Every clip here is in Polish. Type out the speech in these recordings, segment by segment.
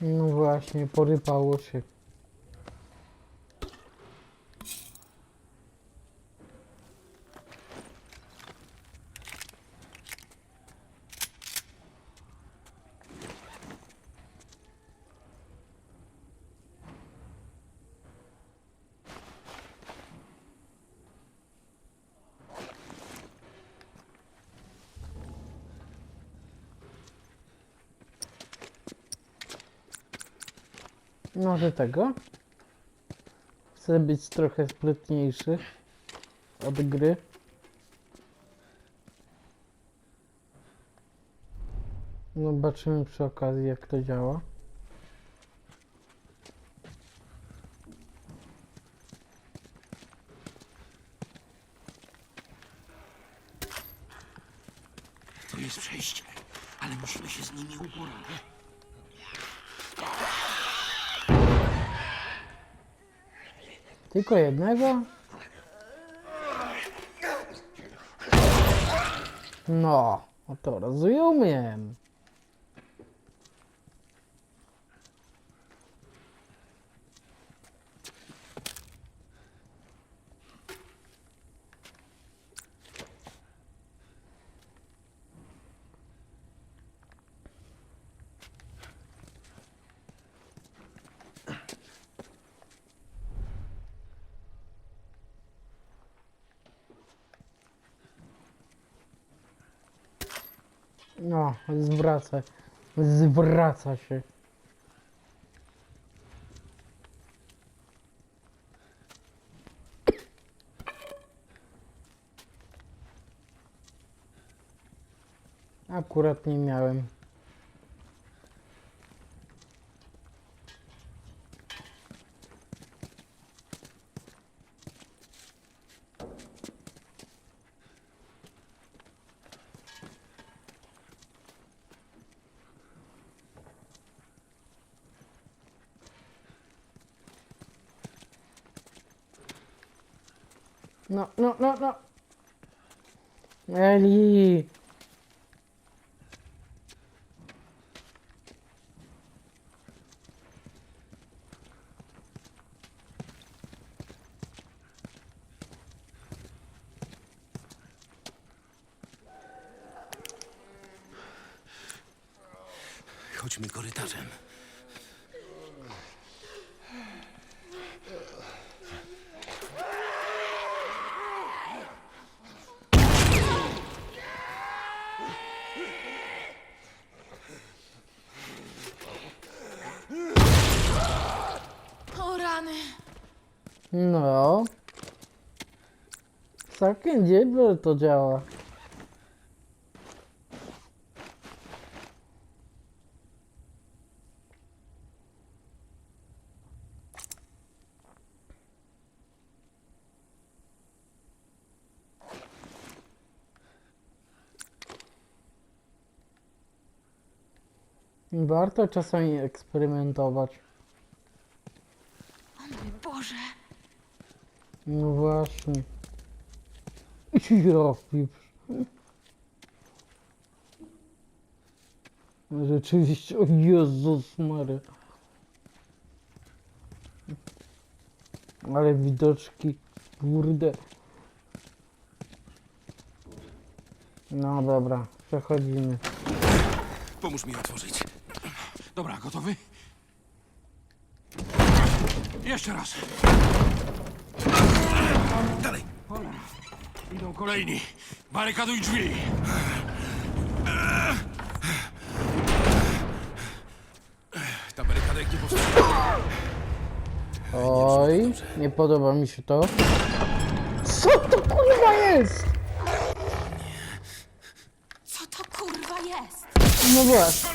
No właśnie, porypało się. Może tego? Chcę być trochę sprytniejszy od gry. Zobaczymy przy okazji jak to działa. To jest przejście, ale musimy się z nimi uporać. Tylko jednego? No, to rozumiem. Zwraca. Zwraca się. Akurat nie miałem. No, no, no. Eli. Chodźmy korytarzem. O rany. No. Całkiem nieźle to działa. Warto czasami eksperymentować. O mój Boże. No właśnie. Ja pieprz. Rzeczywiście, o Jezus Mary. Ale widoczki, kurde. No dobra, przechodzimy. Pomóż mi otworzyć. Dobra, gotowy? Jeszcze raz. Dalej. Cholera. Idą kolejni. Barykaduj drzwi. Ta barykada jak nie powstanie. Oj, nie podoba mi się to. Co to kurwa jest? Co to kurwa jest? No właśnie.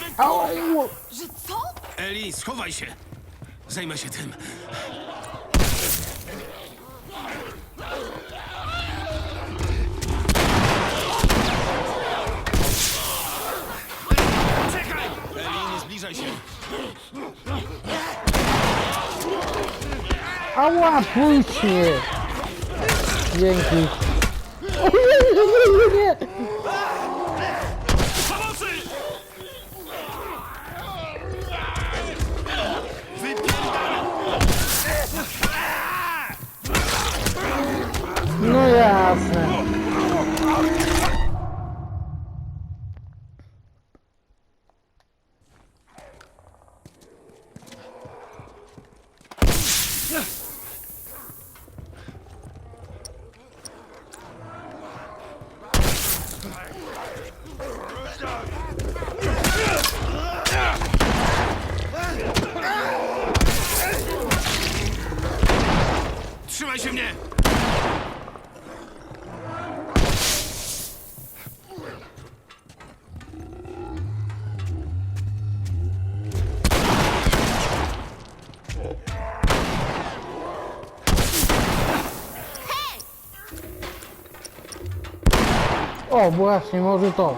Że co? Eli, schowaj się. Zajmę się tym. Czekaj! Eli, nie zbliżaj się. Ała, puść mnie! Dzięki. O, właśnie, może to.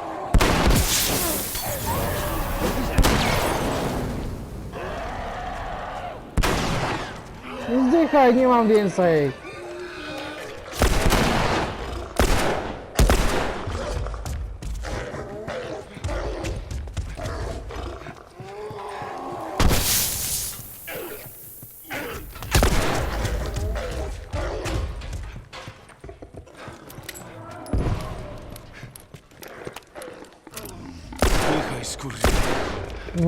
Zdychaj, nie mam więcej.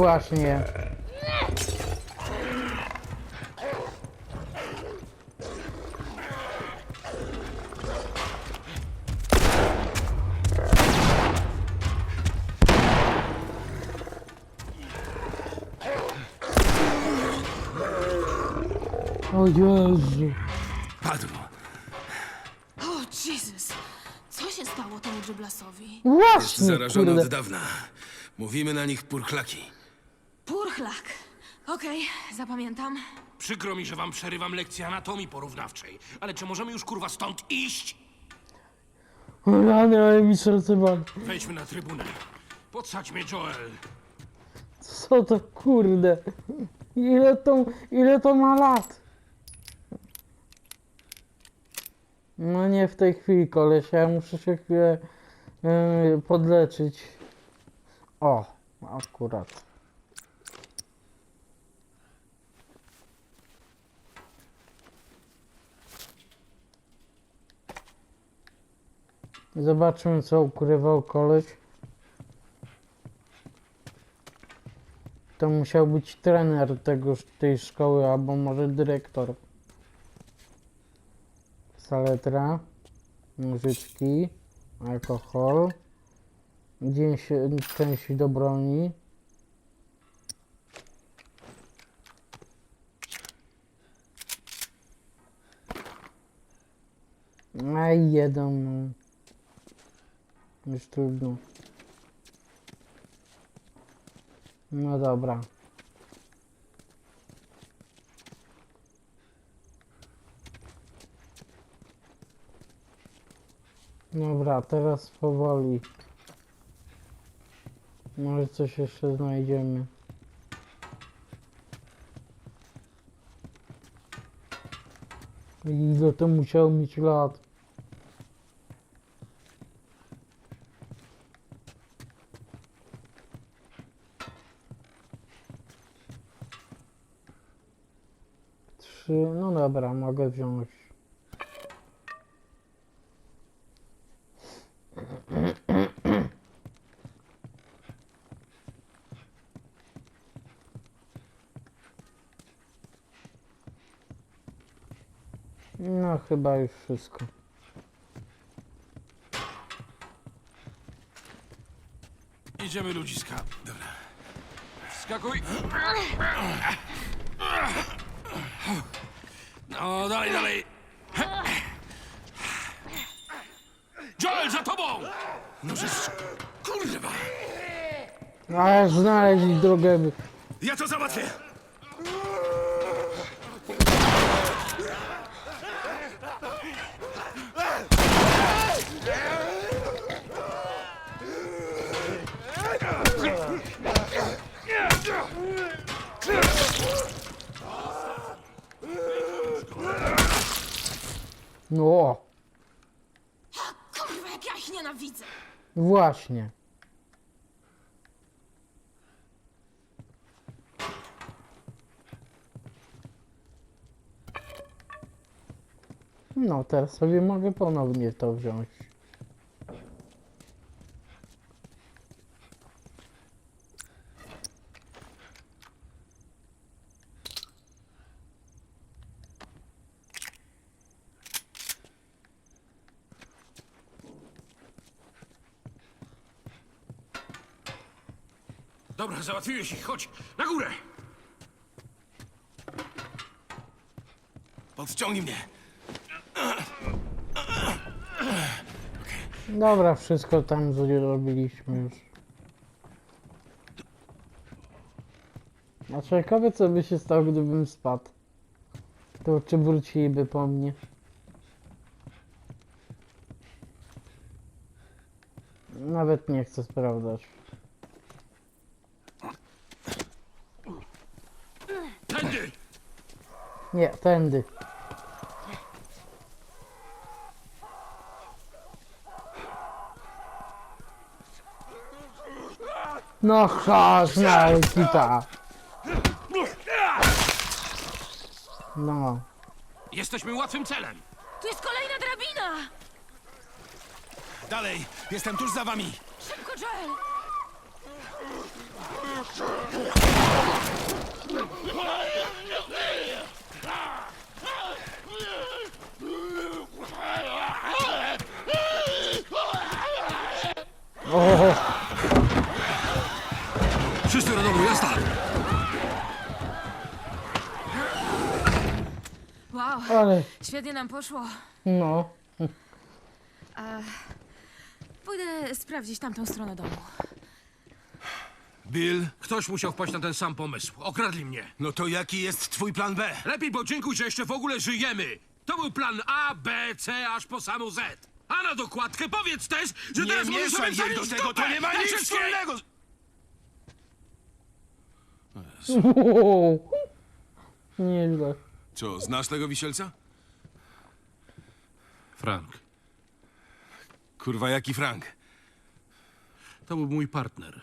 Właśnie. O Jezu. Padło. O, Jezus! Co się stało temu Dżublasowi? Właśnie, Zarażony kurde. od dawna. Mówimy na nich purchlaki. Purchlak. Okej, zapamiętam. Przykro mi, że wam przerywam lekcję anatomii porównawczej, ale czy możemy już kurwa stąd iść? O Rany, ale mi serce wali. Wejdźmy na trybunę. Podsadź mnie, Joel. Co to kurde? Ile to, ile to ma lat? No nie w tej chwili, koleś, ja muszę się chwilę yy, podleczyć. O, akurat. Zobaczmy, co ukrywał koleś. To musiał być trener tego, tej szkoły, albo może dyrektor. Saletra, nożyczki, alkohol, dzień się, część do broni. A jeden. Już trudno. No dobra. Dobra, teraz powoli. Może coś jeszcze znajdziemy. Ile to musiało mieć lat? Trzy, no dobra, mogę wziąć. No chyba już wszystko. Idziemy, ludziska. Dobra. Skakuj. No, dalej, dalej. Joel, za tobą! No, że... Kurwa! Ale znaleźć drogę. Ja to załatwię! No, Kurwa, jak ja ich nienawidzę! właśnie. No, teraz sobie mogę ponownie to wziąć. Dobra, załatwiłeś ich, chodź, na górę! Podciągnij mnie. Dobra, wszystko tam zrobiliśmy już. A ciekawe co by się stało, gdybym spadł. To czy wróciliby po mnie? Nawet nie chcę sprawdzać. Tędy! Nie, tędy. No chodź na kita. No. Jesteśmy łatwym celem! Tu jest kolejna drabina! Dalej, jestem tuż za wami. Szybko, Joel! O, Wszyscy do domu, jazda! Wow, ale świetnie nam poszło. no. Pójdę sprawdzić tamtą stronę domu. Bill, Ktoś musiał wpaść na ten sam pomysł. Okradli mnie. no to jaki jest twój plan B? Lepiej podziękuj, że jeszcze w ogóle żyjemy. To był plan A, B, C, aż po samą Z. A na dokładkę powiedz też, że Nie teraz możesz sobie jej do tego, dupę to nie ma nic wspólnego! Nieźle. Co, znasz tego wisielca? Frank, Kurwa, jaki Frank? to był mój partner.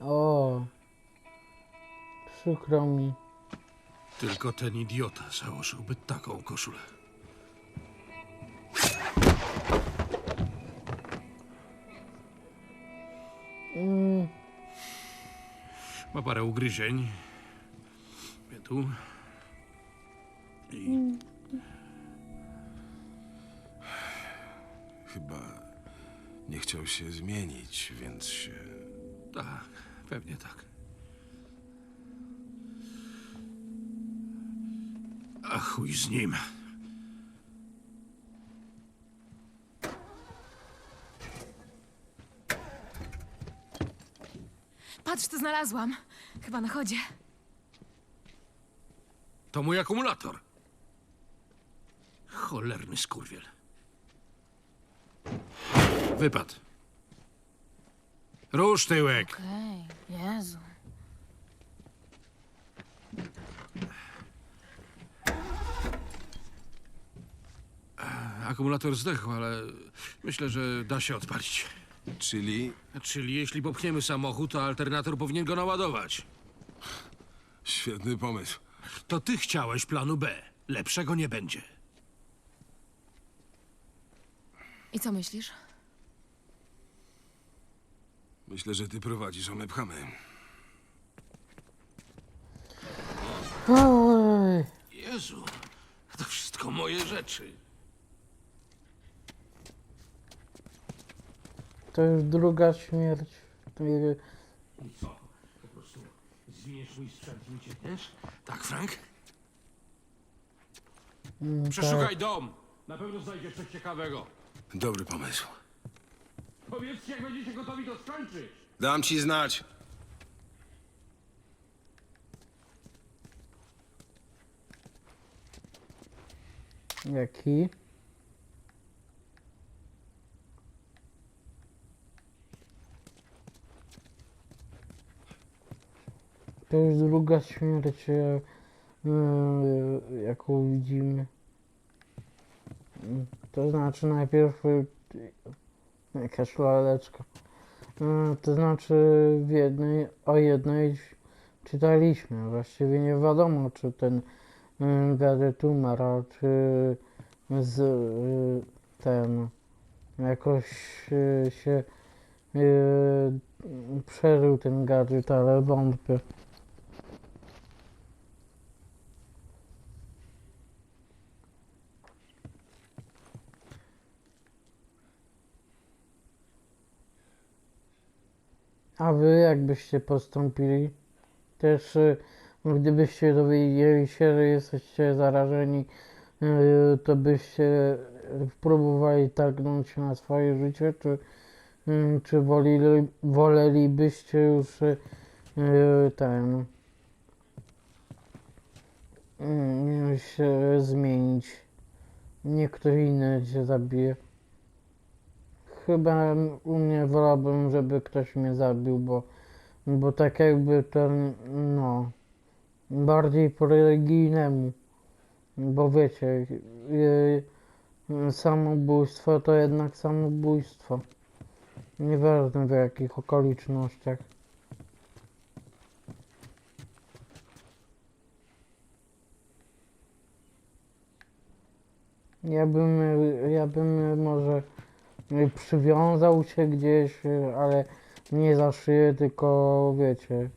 O. Przykro mi. Tylko ten idiota założyłby taką koszulę. Mm, Ma parę ugryzień. Wie tu. I Chyba nie chciał się zmienić, więc się... tak, pewnie tak. A chuj z nim. Patrz, co znalazłam. Chyba na chodzie. To mój akumulator. Cholerny skurwiel. Wypad. Rusz tyłek. Okej, Jezu. Akumulator zdechł, ale myślę, że da się odpalić. Czyli Czyli jeśli popchniemy samochód, to alternator powinien go naładować. świetny pomysł. To ty chciałeś planu B. Lepszego nie będzie. I co myślisz? Myślę, że ty prowadzisz, a my pchamy. Oj. Jezu, to wszystko moje rzeczy. To już druga śmierć. I co? Po prostu zwiniesz mój sprzęt i uciekniesz? Tak, Frank? mm, Przeszukaj dom. Na pewno znajdziesz coś ciekawego. Dobry pomysł. Powiedzcie, jak będziecie gotowi to skończyć. Dam ci znać. Jaki? To już druga śmierć, e, e, jaką widzimy. To znaczy najpierw laleczka. E, To znaczy w jednej, o jednej czytaliśmy. Właściwie nie wiadomo, czy ten e, Gary umarł, czy z y, ten jakoś y, się y, przeżył ten gadżet, ale wątpię. A wy jakbyście postąpili? Też y, gdybyście dowiedzieli się, że jesteście zarażeni, y, to byście próbowali targnąć na swoje życie, czy, y, czy woleli, wolelibyście już ten się zmienić? Nie ktoś inny cię zabije. Chyba u mnie wolałbym, żeby ktoś mnie zabił, bo, bo tak jakby ten, no, bardziej po religijnemu. Bo wiecie, yy, samobójstwo to jednak samobójstwo. Nieważne w jakich okolicznościach. Ja bym, ja bym może przywiązał się gdzieś, yy, ale nie za szyję, tylko wiecie.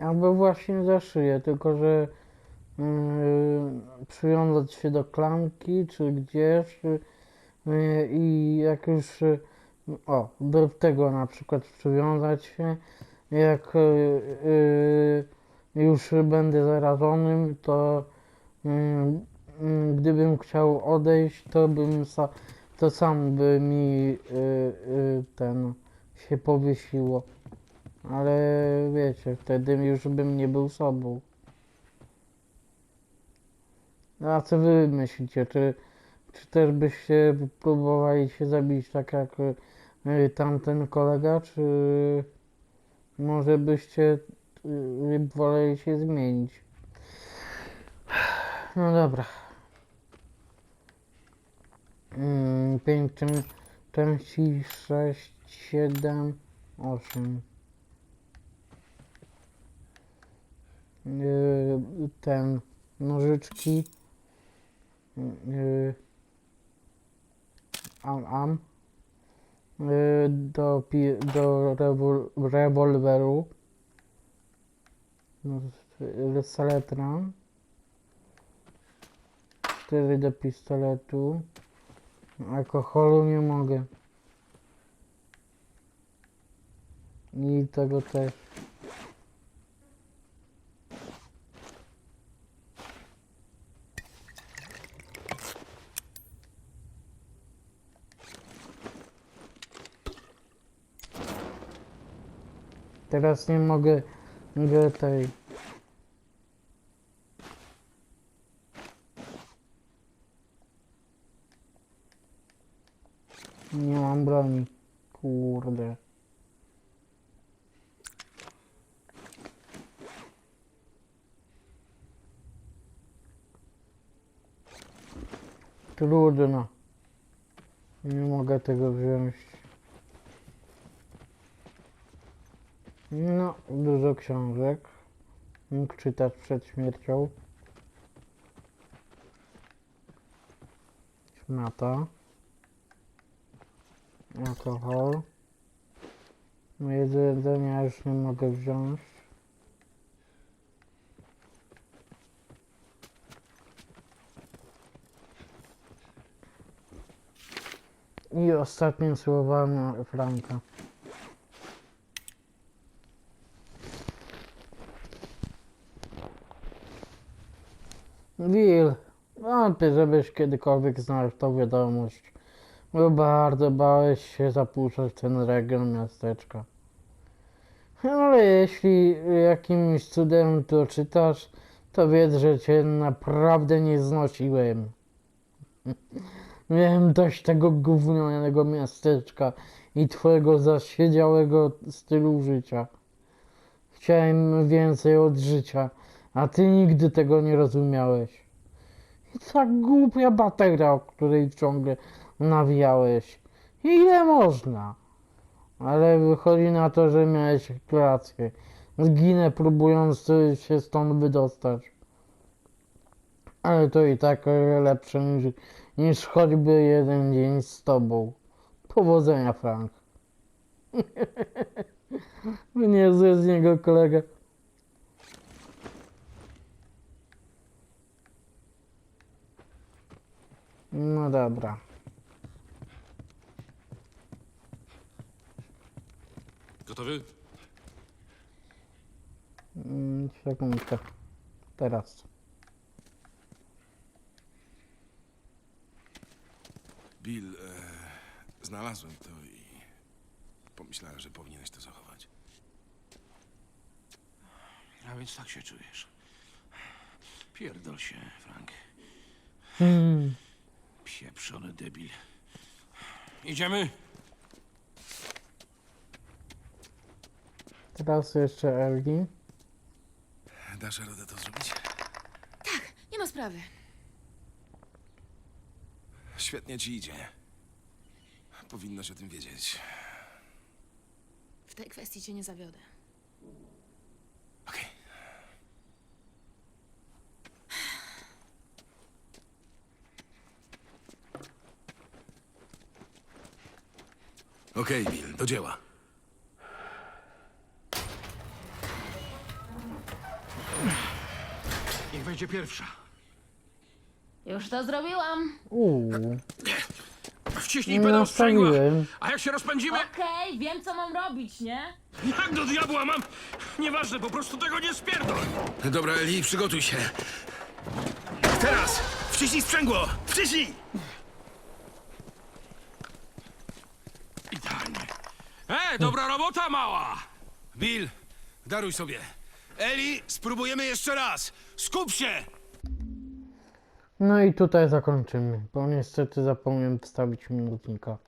Albo właśnie za szyję, tylko że yy, przywiązać się do klamki czy gdzieś yy, i jak już yy, o, do tego na przykład przywiązać się, jak yy, yy, już będę zarażonym, to yy, gdybym chciał odejść, to bym sa, to sam by mi ten się powiesiło. Ale wiecie, wtedy już bym nie był sobą. A co wy myślicie? Czy, czy też byście próbowali się zabić tak jak y, tamten kolega, czy może byście y, woleli się zmienić? No dobra. Mm, Pięć czę- części, sześć, siedem, osiem. Yy, ten nożyczki yy, am am do, pi- do rewol rewolweru. No, saletra 4 do pistoletu. Alkoholu nie mogę. I tego też Teraz nie mogę mogę tej. Nie mam broni. Kurde. Trudno. Nie mogę tego wziąć. No, dużo książek. Mógł czytać przed śmiercią. Szmata. Alkohol. No jedzenia już nie mogę wziąć. I ostatnie słowa Franka. Will, wątpię, żebyś kiedykolwiek znalazł tą wiadomość. Bo bardzo bałeś się zapuszczać ten region miasteczka. Ale jeśli jakimś cudem to czytasz, to wiedz, że cię naprawdę nie znosiłem. Miałem dość tego gównianego miasteczka i twojego zasiedziałego stylu życia. Chciałem więcej od życia, a ty nigdy tego nie rozumiałeś. I ta głupia bateria, o której ciągle nawijałeś. Ile można? Ale wychodzi na to, że miałeś rację. Zginę próbując się stąd wydostać. Ale to i tak lepsze niż, niż choćby jeden dzień z tobą. Powodzenia, Frank. Niezły z niego kolega. No dobra. Gotowy? Mm, Sekundkę. Teraz. Bill, e, znalazłem to i pomyślałem, że powinieneś to zachować. A więc tak się czujesz. Pierdol się, Frank. Hmm. Pieprzony debil. Idziemy? Teraz jeszcze Elgi. Dasz radę to zrobić? Nie ma sprawy. Świetnie ci idzie. Powinnaś o tym wiedzieć. W tej kwestii cię nie zawiodę. Okej, Bill, do dzieła. Niech wejdzie pierwsza. Już to zrobiłam. Uuu, Wciśnij pedał sprzęgła. nastawiłem. A jak się rozpędzimy? Okej, wiem co mam robić, nie? Jak do diabła mam? Nieważne, po prostu tego nie spierdol. Dobra, Eli, przygotuj się. Teraz! Wciśnij sprzęgło! Wciśnij! E, dobra robota, mała! Bill, daruj sobie. Eli, spróbujemy jeszcze raz. Skup się! No i tutaj zakończymy, bo niestety zapomniałem wstawić minutnika.